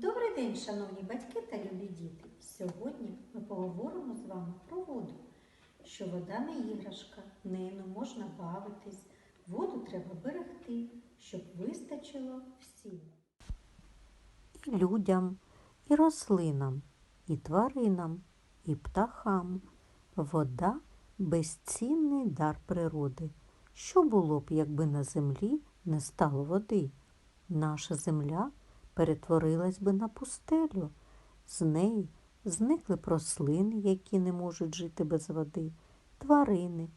Добрий день, шановні батьки та любі діти! Сьогодні ми поговоримо з вами про воду. Що вода не іграшка, нею не можна бавитись, воду треба берегти, щоб вистачило всім. і людям, і рослинам, і тваринам, і птахам. Вода безцінний дар природи. Що було б, якби на землі не стало води? Наша земля перетворилась би на пустелю. З неї зникли б рослини, які не можуть жити без води, тварини,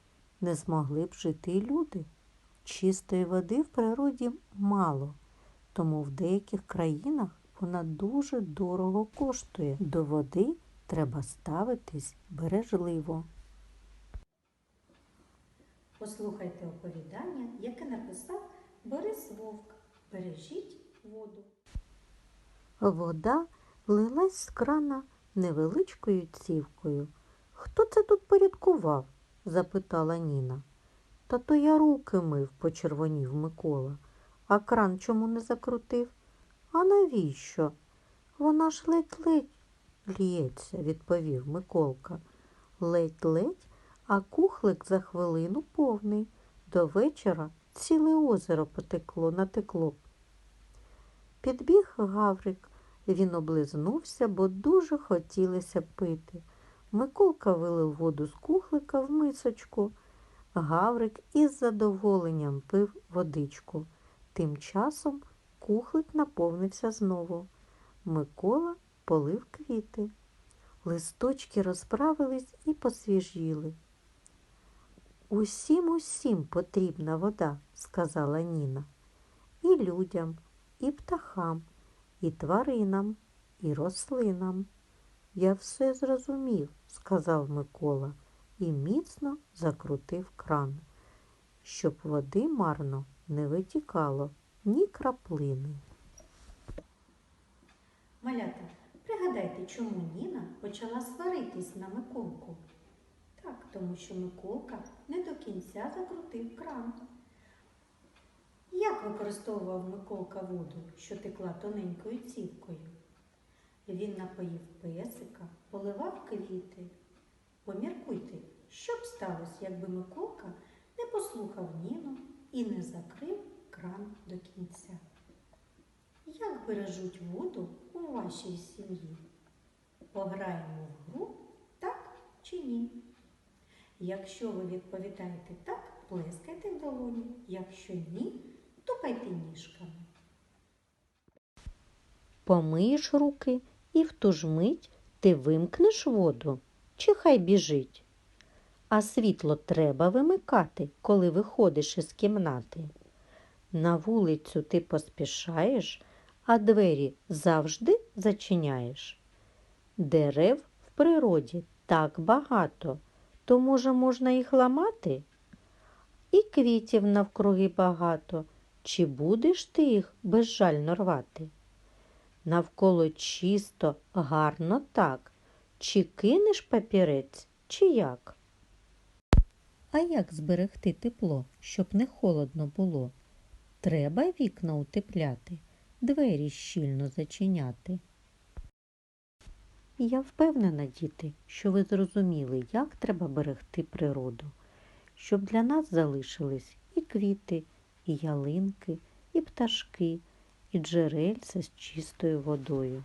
не змогли б жити і люди. Чистої води в природі мало, тому в деяких країнах вона дуже дорого коштує. До води треба ставитись бережливо. Послухайте оповідання, яке написав Борис Вовк. Бережіть воду. Вода лилась з крана невеличкою цівкою. Хто це тут порядкував? запитала Ніна. Та то я руки мив, почервонів Микола. А кран чому не закрутив? А навіщо? Вона ж ледь-ледь лється, відповів Миколка. Ледь-ледь, а кухлик за хвилину повний. До вечора ціле озеро потекло, натекло. Підбіг Гаврик. Він облизнувся, бо дуже хотілося пити. Миколка вилив воду з кухлика в мисочку. Гаврик із задоволенням пив водичку. Тим часом кухлик наповнився знову. Микола полив квіти. Листочки розправились і посвіжіли. Усім усім потрібна вода, сказала Ніна. І людям, і птахам, і тваринам, і рослинам. Я все зрозумів, сказав Микола і міцно закрутив кран, щоб води марно не витікало ні краплини. Малята, пригадайте, чому Ніна почала сваритись на Миколку. Так, тому що Миколка не до кінця закрутив кран. Як використовував Миколка воду, що текла тоненькою цівкою? Він напоїв песика, поливав квіти. Поміркуйте, що б сталося, якби Миколка не послухав Ніну і не закрив кран до кінця. Як бережуть воду у вашій сім'ї? Пограємо в гру так чи ні? Якщо ви відповідаєте так, плескайте в долоні. Якщо ні, Помиєш руки і в ту ж мить ти вимкнеш воду, чи хай біжить. А світло треба вимикати, коли виходиш із кімнати. На вулицю ти поспішаєш, а двері завжди зачиняєш. Дерев в природі так багато, то, може, можна їх ламати? І квітів навкруги багато. Чи будеш ти їх безжально рвати? Навколо чисто, гарно так. Чи кинеш папірець, чи як? А як зберегти тепло, щоб не холодно було? Треба вікна утепляти, двері щільно зачиняти. Я впевнена, діти, що ви зрозуміли, як треба берегти природу, щоб для нас залишились і квіти, і ялинки, і пташки, і джерельця з чистою водою.